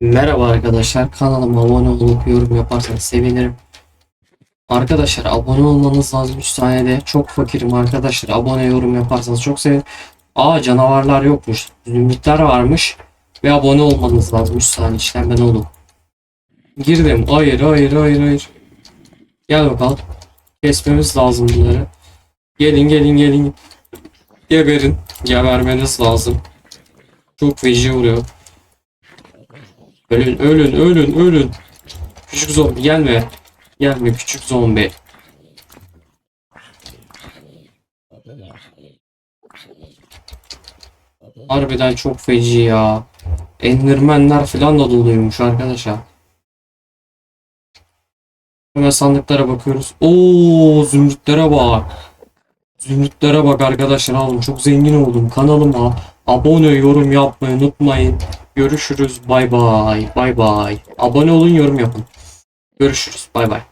Merhaba arkadaşlar kanalıma abone olup yorum yaparsanız sevinirim. Arkadaşlar abone olmanız lazım 3 saniyede. Çok fakirim arkadaşlar. Abone yorum yaparsanız çok sevinirim. Aa canavarlar yokmuş. Zümrütler varmış. Ve abone olmanız lazım 3 saniye işlemden olun. Girdim. Hayır hayır hayır hayır. Gel bakalım. Kesmemiz lazım bunları. Gelin gelin gelin. Geberin. Gebermeniz lazım. Çok feci vuruyor. Ölün ölün ölün ölün. Küçük zombi gelme. Gelme küçük zombi. Harbiden çok feci ya. Endermenler falan da doluymuş arkadaşlar. Hemen sandıklara bakıyoruz. Oo zümrütlere bak. Zümrütlere bak arkadaşlar aldım. Çok zengin oldum. Kanalıma abone yorum yapmayı unutmayın. Görüşürüz. Bay bay. Bay bay. Abone olun yorum yapın. Görüşürüz. Bay bay.